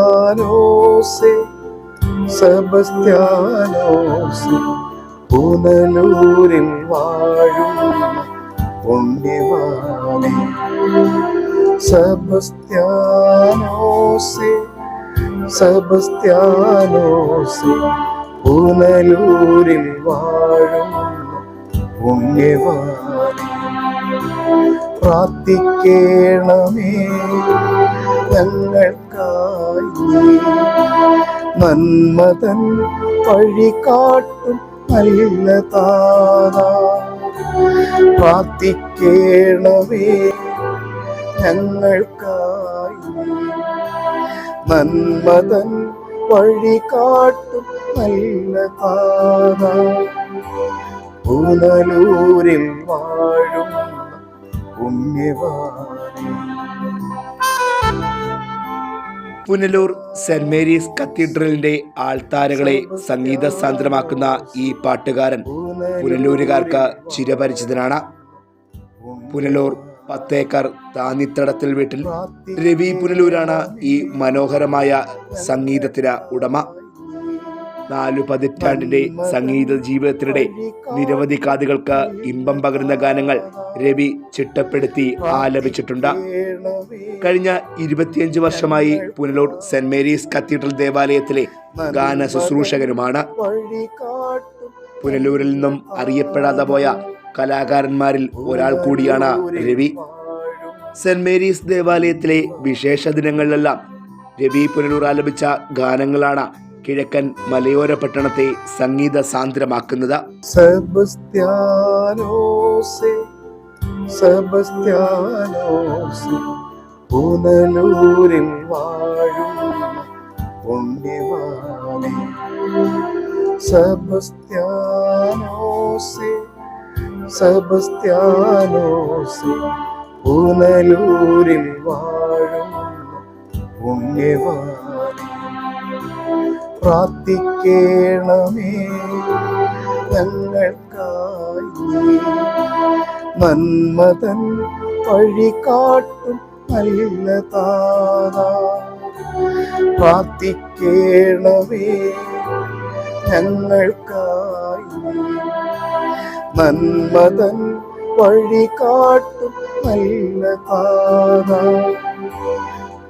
സെബസ്ത്യാനോസെ സെബസ്ത്യാനോസെ പുനലൂരിൽ വാഴും പുണ്യവാനെ. സെബസ്ത്യാനോസെ സെബസ്ത്യാനോസെ പുനലൂരിൽ വാഴും പുണ്യവാനെ പ്രാർത്ഥിക്കേണമേ ഞങ്ങൾക്കായി. നന്മതൻ വഴികാട്ടും നല്ല താതാ പ്രാർത്ഥിക്കേണമേ ഞങ്ങൾക്കായി. നന്മതൻ വഴി കാട്ടും നല്ല താത പുനലൂരിൽ വാഴും പുനലൂർ സെന്റ് മേരീസ് കത്തീഡ്രലിന്റെ ആൾത്താരകളെ സംഗീത സാന്ദ്രമാക്കുന്ന ഈ പാട്ടുകാരൻ പുനലൂരുകാർക്ക് ചിരപരിചിതനാണ്. പുനലൂർ പത്തേക്കർ താന്നിത്തടത്തിൽ വീട്ടിൽ രവി പുനലൂരാണ് ഈ മനോഹരമായ സംഗീതത്തിന് ഉടമ. നാലു പതിറ്റാണ്ടിന്റെ സംഗീത ജീവിതത്തിനിടെ നിരവധി കാതുകൾക്ക് ഇമ്പം പകരുന്ന ഗാനങ്ങൾ രവി ചിട്ടപ്പെടുത്തി ആലപിച്ചിട്ടുണ്ട്. കഴിഞ്ഞ ഇരുപത്തിയഞ്ച് വർഷമായി പുനലൂർ സെന്റ് മേരീസ് കത്തീഡ്രൽ ദേവാലയത്തിലെ ഗാന ശുശ്രൂഷകരുമാണ് പുനലൂരിൽ നിന്നും അറിയപ്പെടാതെ പോയ കലാകാരന്മാരിൽ ഒരാൾ കൂടിയാണ് രവി. സെന്റ് മേരീസ് ദേവാലയത്തിലെ വിശേഷ ദിനങ്ങളിലെല്ലാം രവി പുനലൂർ ആലപിച്ച ഗാനങ്ങളാണ് കിഴക്കൻ മലയോര പട്ടണത്തെ സംഗീത സാന്ദ്രമാക്കുന്നത്. പുനലൂരിൽ വാഴും സെബസ്ത്യാനോസെ പുനലൂരിൽ വാഴും പുണ്യവാനെ പ്രാർത്ഥിക്കേണമേ ഞങ്ങൾക്കായി. നന്മതൻ വഴികാട്ടും നല്ല താതാ പ്രാർത്ഥിക്കേണമേ ഞങ്ങൾക്കായി. നന്മതൻ വഴി കാട്ടും നല്ല താത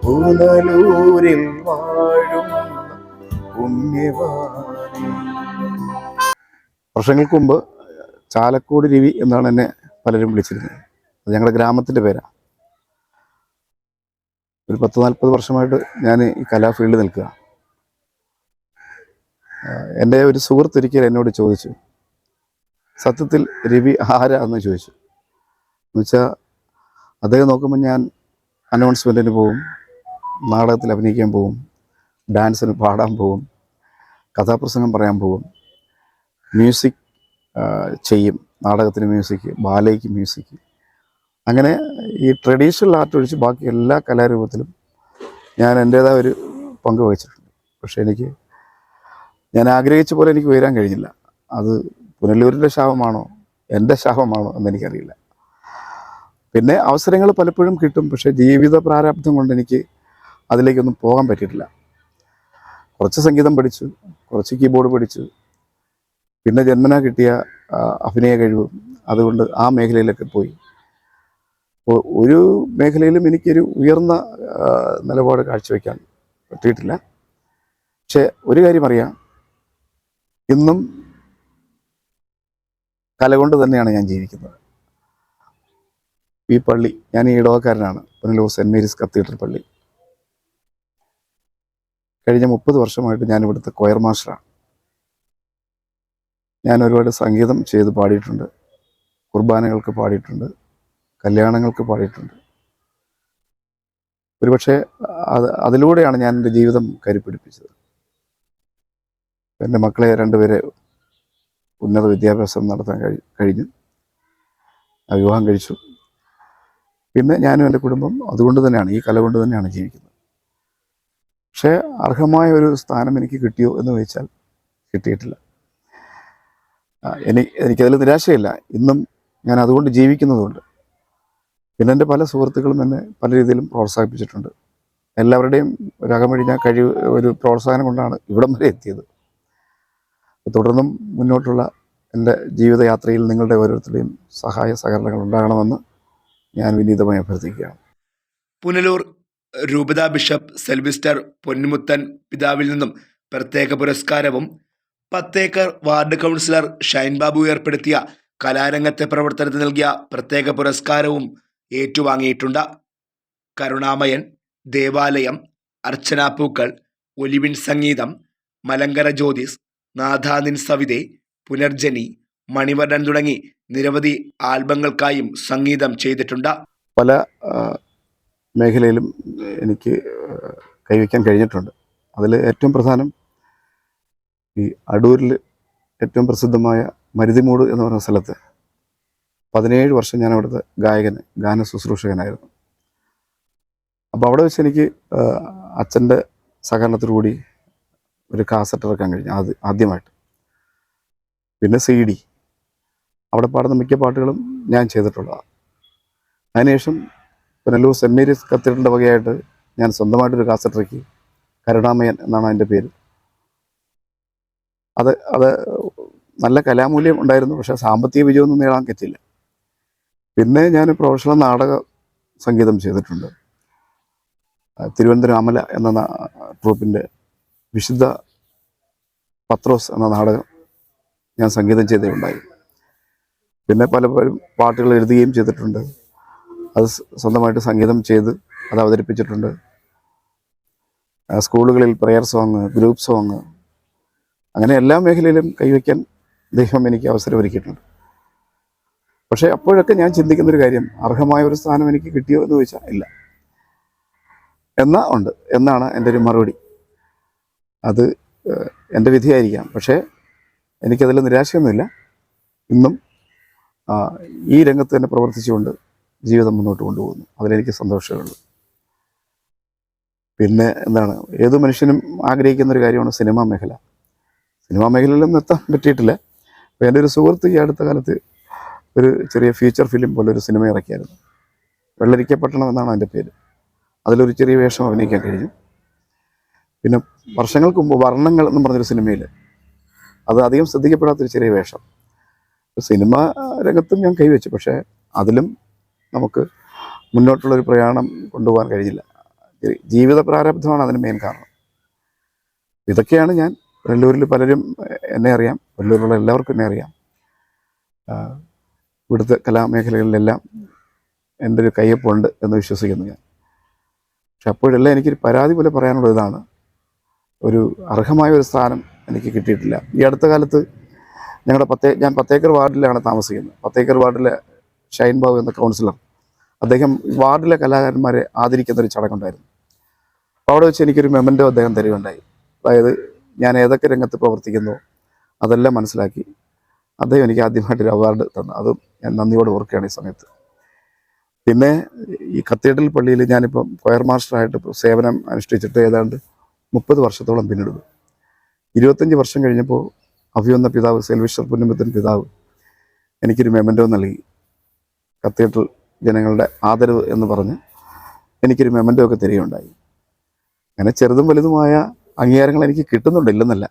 പുനലൂരിൽ വാഴും പുണ്യവാനെ വർഷങ്ങൾക്ക് മുമ്പ് ചാലക്കോട് രവി എന്നാണ് എന്നെ പലരും വിളിച്ചിരുന്നത്. അത് ഞങ്ങളുടെ ഗ്രാമത്തിന്റെ പേരാണ്. ഒരു പത്ത് നാൽപ്പത് വർഷമായിട്ട് ഞാൻ ഈ കലാഫീൽഡ് നിൽക്കുക എന്റെ ഒരു സുഹൃത്ത് ഒരിക്കൽ എന്നോട് ചോദിച്ചു സത്യത്തിൽ രവി ആരാ എന്ന് ചോദിച്ചു എന്നുവെച്ചാൽ അദ്ദേഹം നോക്കുമ്പോൾ ഞാൻ അനൗൺസ്മെന്റിന് പോവും നാടകത്തിൽ അഭിനയിക്കാൻ പോവും ഡാൻസിന് പാടാൻ പോവും കഥാപ്രസംഗം പറയാൻ പോവും മ്യൂസിക് ചെയ്യും നാടകത്തിന് മ്യൂസിക് ബാലയ്ക്ക് മ്യൂസിക് അങ്ങനെ ഈ ട്രഡീഷണൽ ആർട്ട് ഒഴിച്ച് ബാക്കി എല്ലാ കലാരൂപത്തിലും ഞാൻ എന്റേതായ ഒരു പങ്ക് വഹിച്ചിട്ടുണ്ട്. പക്ഷേ എനിക്ക് ഞാൻ ആഗ്രഹിച്ച പോലെ എനിക്ക് ഉയരാൻ കഴിഞ്ഞില്ല. അത് പുനലൂരിന്റെ ശാപമാണോ? എന്റെ ശാപമാണോ എന്നെനിക്കറിയില്ല. പിന്നെ അവസരങ്ങൾ പലപ്പോഴും കിട്ടും പക്ഷേ ജീവിത പ്രാരാബ്ദം കൊണ്ട് എനിക്ക് അതിലേക്കൊന്നും പോകാൻ പറ്റിയിട്ടില്ല. കുറച്ച് സംഗീതം പഠിച്ചു കുറച്ച് കീബോർഡ് പഠിച്ചു. പിന്നെ ജന്മന കിട്ടിയ അഭിനയ കഴിവ് അതുകൊണ്ട് ആ മേഖലയിലൊക്കെ പോയി. ഒരു മേഖലയിലും എനിക്കൊരു ഉയർന്ന നിലപാട് കാഴ്ചവെക്കാൻ പറ്റിയിട്ടില്ല. പക്ഷേ ഒരു കാര്യം അറിയാം ഇന്നും കല കൊണ്ട് തന്നെയാണ് ഞാൻ ജീവിക്കുന്നത്. ഈ പള്ളി ഞാൻ ഈ ഇടവക്കാരനാണ്. പുനലൂർ സെന്റ് മേരീസ് കത്തീഡ്രൽ പള്ളി. കഴിഞ്ഞ മുപ്പത് വർഷമായിട്ട് ഞാൻ ഇവിടുത്തെ കൊയർ മാസ്റ്ററാണ് ഞാൻ ഒരുപാട് സംഗീതം ചെയ്ത് പാടിയിട്ടുണ്ട്. കുർബാനകൾക്ക് പാടിയിട്ടുണ്ട്. കല്യാണങ്ങൾക്ക് പാടിയിട്ടുണ്ട്. ഒരുപക്ഷെ അത് അതിലൂടെയാണ് ഞാൻ എന്റെ ജീവിതം കരുപിടിപ്പിച്ചത് എന്റെ മക്കളെ രണ്ടുപേരെ ഉന്നത വിദ്യാഭ്യാസം നടത്താൻ കഴി കഴിഞ്ഞു. വിവാഹം കഴിച്ചു. പിന്നെ ഞാനും എന്റെ കുടുംബം അതുകൊണ്ട് തന്നെയാണ് ഈ കല കൊണ്ട് തന്നെയാണ് ജീവിക്കുന്നത്. പക്ഷേ അർഹമായ ഒരു സ്ഥാനം എനിക്ക് കിട്ടിയോ എന്ന് ചോദിച്ചാൽ കിട്ടിയിട്ടില്ല. എനിക്ക് എനിക്കതിൽ നിരാശയില്ല. ഇന്നും ഞാൻ അതുകൊണ്ട് ജീവിക്കുന്നതുകൊണ്ട്. പിന്നെ എന്റെ പല സുഹൃത്തുക്കളും എന്നെ പല രീതിയിലും പ്രോത്സാഹിപ്പിച്ചിട്ടുണ്ട്. എല്ലാവരുടെയും ഒരു കഴിവ് ഒരു പ്രോത്സാഹനം കൊണ്ടാണ് ഇവിടം വരെ എത്തിയത്. തുടർന്നും മുന്നോട്ടുള്ള എന്റെ ജീവിതയാത്രയിൽ നിങ്ങളുടെ ഓരോരുത്തരുടെയും സഹായ സഹകരണങ്ങൾ ഉണ്ടാകണമെന്ന് ഞാൻ വിനീതമായി അഭ്യർത്ഥിക്കുകയാണ്. പുനലൂർ രൂപത ബിഷപ്പ് സെൽവിസ്റ്റർ പൊന്നുമുത്തൻ പിതാവിൽ നിന്നും പ്രത്യേക പുരസ്കാരവും പത്തേക്കർ വാർഡ് കൗൺസിലർ ഷൈൻ ബാബു ഏർപ്പെടുത്തിയ കലാരംഗത്തെ പ്രവർത്തനത്തിന് നൽകിയ പ്രത്യേക പുരസ്കാരവും ഏറ്റുവാങ്ങിയിട്ടുണ്ട്. കരുണാമയൻ ദേവാലയം അർച്ചനാപ്പൂക്കൾ ഒലിവിൻ സംഗീതം മലങ്കര ജ്യോതിസ് നാഥാനിൻ സവിതെ പുനർജനി മണിവർണൻ തുടങ്ങി നിരവധി ആൽബങ്ങൾക്കായും സംഗീതം ചെയ്തിട്ടുണ്ട്. പല മേഖലയിലും എനിക്ക് കൈവയ്ക്കാൻ കഴിഞ്ഞിട്ടുണ്ട്. അതിൽ ഏറ്റവും പ്രധാനം ഈ അടൂരിൽ ഏറ്റവും പ്രസിദ്ധമായ മരുതിമൂട് എന്ന് പറയുന്ന സ്ഥലത്ത് പതിനേഴ് വർഷം ഞാൻ അവിടുത്തെ ഗായകന് ഗാന ശുശ്രൂഷകനായിരുന്നു. അപ്പോൾ അവിടെ വെച്ച് എനിക്ക് അച്ഛന്റെ അച്ഛന്റെ സഹകരണത്തോടുകൂടി ഒരു കാസറ്റ് ഇറക്കാൻ കഴിഞ്ഞു ആദ്യ ആദ്യമായിട്ട്. പിന്നെ സി ഡി അവിടെ പാടുന്ന മിക്ക പാട്ടുകളും ഞാൻ ചെയ്തിട്ടുള്ളതാണ്. അതിനുശേഷം പുനലൂർ സെന്റ് മേരീസ് കത്തീഡ്രലിന്റെ വകയായിട്ട് ഞാൻ സ്വന്തമായിട്ടൊരു കാസറ്റ് ഇറക്കി. കരുണാമയൻ എന്നാണ് അതിന്റെ പേര്. അത് അത് നല്ല കലാമൂല്യം ഉണ്ടായിരുന്നു പക്ഷേ സാമ്പത്തിക വിജയമൊന്നും നേടാൻ പറ്റില്ല പിന്നെ ഞാൻ പ്രൊഫഷണൽ നാടക സംഗീതം ചെയ്തിട്ടുണ്ട്. തിരുവനന്തപുരം അമല എന്ന ട്രൂപ്പിന്റെ വിശുദ്ധ പത്രോസ് എന്ന നാടകം ഞാൻ സംഗീതം ചെയ്തിട്ടുണ്ടായി പിന്നെ പലപ്പോഴും പാട്ടുകൾ എഴുതുകയും ചെയ്തിട്ടുണ്ട്. അത് സ്വന്തമായിട്ട് സംഗീതം ചെയ്ത് അത് അവതരിപ്പിച്ചിട്ടുണ്ട്. സ്കൂളുകളിൽ പ്രെയർ സോങ് ഗ്രൂപ്പ് സോങ് അങ്ങനെ എല്ലാ മേഖലയിലും കൈവയ്ക്കാൻ ദൈവം എനിക്ക് അവസരം ഒരുക്കിയിട്ടുണ്ട് പക്ഷേ അപ്പോഴൊക്കെ ഞാൻ ചിന്തിക്കുന്നൊരു കാര്യം അർഹമായ ഒരു സ്ഥാനം എനിക്ക് കിട്ടിയോ എന്ന് ചോദിച്ചാൽ ഇല്ല. എന്നാ ഉണ്ട് എന്നാണ് എന്റെ ഒരു മറുപടി. അത് എന്റെ വിധിയായിരിക്കാം. പക്ഷേ എനിക്കതിൽ നിരാശയൊന്നുമില്ല. ഇന്നും ഈ രംഗത്ത് തന്നെ പ്രവർത്തിച്ചുകൊണ്ട് ജീവിതം മുന്നോട്ട് കൊണ്ടുപോകുന്നു. അതിലെനിക്ക് സന്തോഷമേ ഉള്ളൂ പിന്നെ എന്താണ്? ഏത് മനുഷ്യനും ആഗ്രഹിക്കുന്ന ഒരു കാര്യമാണ് സിനിമാ മേഖല. സിനിമാ മേഖലയിലൊന്നും എത്താൻ പറ്റിയിട്ടില്ല. അപ്പോൾ എന്റെ ഒരു സുഹൃത്ത് ഈ അടുത്ത കാലത്ത് ഒരു ചെറിയ ഫീച്ചർ ഫിലിം പോലെ ഒരു സിനിമ ഇറക്കിയായിരുന്നു. വെള്ളരിക്കപ്പട്ടണം എന്നാണ് അതിന്റെ പേര്. അതിലൊരു ചെറിയ വേഷം അഭിനയിക്കാൻ കഴിഞ്ഞു. പിന്നെ വർഷങ്ങൾക്ക് മുമ്പ് വർണങ്ങൾ എന്ന് പറഞ്ഞൊരു സിനിമയിൽ അത് അധികം ശ്രദ്ധിക്കപ്പെടാത്തൊരു ചെറിയ വേഷം. സിനിമ രംഗത്തും ഞാൻ കൈവച്ചു. പക്ഷേ അതിലും നമുക്ക് മുന്നോട്ടുള്ളൊരു പ്രയാണം കൊണ്ടുപോകാൻ കഴിഞ്ഞില്ല. ജീവിത പ്രാരബ്ധമാണ് അതിന് മെയിൻ കാരണം. ഇതൊക്കെയാണ് ഞാൻ വെള്ളൂരിൽ പലരും എന്നെ അറിയാം. വെള്ളൂരിലുള്ള എല്ലാവർക്കും എന്നെ അറിയാം. ഇവിടുത്തെ കലാമേഖലകളിലെല്ലാം എന്റെ ഒരു കയ്യൊപ്പുണ്ട് എന്ന് വിശ്വസിക്കുന്നു ഞാൻ. പക്ഷെ അപ്പോഴെല്ലാം എനിക്കൊരു പരാതി പോലെ പറയാനുള്ള ഇതാണ് ഒരു അർഹമായ ഒരു സ്ഥാനം എനിക്ക് കിട്ടിയിട്ടില്ല. ഈ അടുത്ത കാലത്ത് ഞങ്ങളുടെ പത്തേ ഞാൻ പത്തേക്കർ വാർഡിലാണ് താമസിക്കുന്നത്. പത്തേക്കർ വാർഡിലെ ഷൈൻ ബാബു എന്ന കൗൺസിലർ. അദ്ദേഹം വാർഡിലെ കലാകാരന്മാരെ ആദരിക്കുന്ന ഒരു ചടങ്ങുണ്ടായിരുന്നു. അപ്പോൾ അവിടെ വെച്ച് എനിക്കൊരു മെമന്റോ അദ്ദേഹം തരികയുണ്ടായി. അതായത് ഞാൻ ഏതൊക്കെ രംഗത്ത് പ്രവർത്തിക്കുന്നു അതെല്ലാം മനസ്സിലാക്കി അദ്ദേഹം എനിക്ക് ആദ്യമായിട്ടൊരു അവാർഡ് തന്നു. അതും ഞാൻ നന്ദിയോടെ ഓർക്കുകയാണ് ഈ സമയത്ത്. പിന്നെ ഈ കത്തീഡ്രൽ പള്ളിയിൽ ഞാനിപ്പം കൊയർ മാസ്റ്ററായിട്ട് സേവനം അനുഷ്ഠിച്ചിട്ട് ഏതാണ്ട് മുപ്പത് വർഷത്തോളം പിന്നിടുന്നു. ഇരുപത്തഞ്ച് വർഷം കഴിഞ്ഞപ്പോൾ അഭിവന്ന പിതാവ് സെൽവിശ്വർ പുന്നമ്പത്തിൻ പിതാവ് എനിക്കൊരു മെമന്റോ നൽകി. കത്തീഡ്രൽ ജനങ്ങളുടെ ആദരവ് എന്ന് പറഞ്ഞ് എനിക്കൊരു മെമന്റോ ഒക്കെ തരികയുണ്ടായി. അങ്ങനെ ചെറുതും വലുതുമായ അംഗീകാരങ്ങൾ എനിക്ക് കിട്ടുന്നുണ്ട് ഇല്ലെന്നല്ല.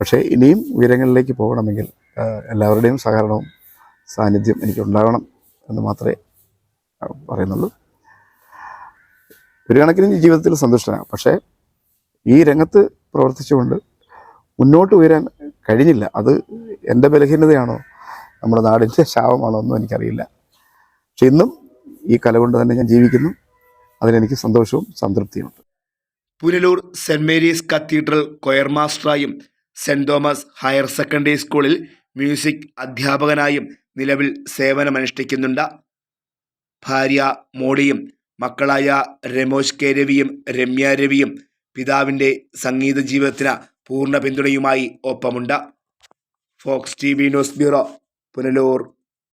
പക്ഷേ ഇനിയും ഉയരങ്ങളിലേക്ക് പോകണമെങ്കിൽ എല്ലാവരുടെയും സഹകരണവും സാന്നിധ്യം എനിക്കുണ്ടാകണം എന്ന് മാത്രമേ പറയുന്നുള്ളൂ. ഒരു കണക്കിന് ജീവിതത്തിൽ സന്തുഷ്ടനാണ് പക്ഷേ ഈ രംഗത്ത് പ്രവർത്തിച്ചുകൊണ്ട് മുന്നോട്ട് ഉയരാൻ കഴിഞ്ഞില്ല. അത് എന്റെ ബലഹീനതയാണോ? നമ്മുടെ നാടിന്റെ ശാപമാണോ ഒന്നും എനിക്കറിയില്ല. പക്ഷെ ഇന്നും ഈ കല കൊണ്ട് തന്നെ ഞാൻ ജീവിക്കുന്നു. അതിലെനിക്ക് സന്തോഷവും സംതൃപ്തിയുമുണ്ട്. Punalur saint Mary's cathedral choir മാസ്റ്ററായും saint Thomas higher secondary സ്കൂളിൽ മ്യൂസിക് അധ്യാപകനായും നിലവിൽ സേവനമനുഷ്ഠിക്കുന്നുണ്ട്. ഭാര്യ മോളിയും മക്കളായ രമോഷ് കെ രവിയും രമ്യ രവിയും പിതാവിന്റെ സംഗീത ജീവിതത്തിന് പൂർണ പിന്തുണയുമായി ഒപ്പമുണ്ട്. Fox T V news bureau Punalur.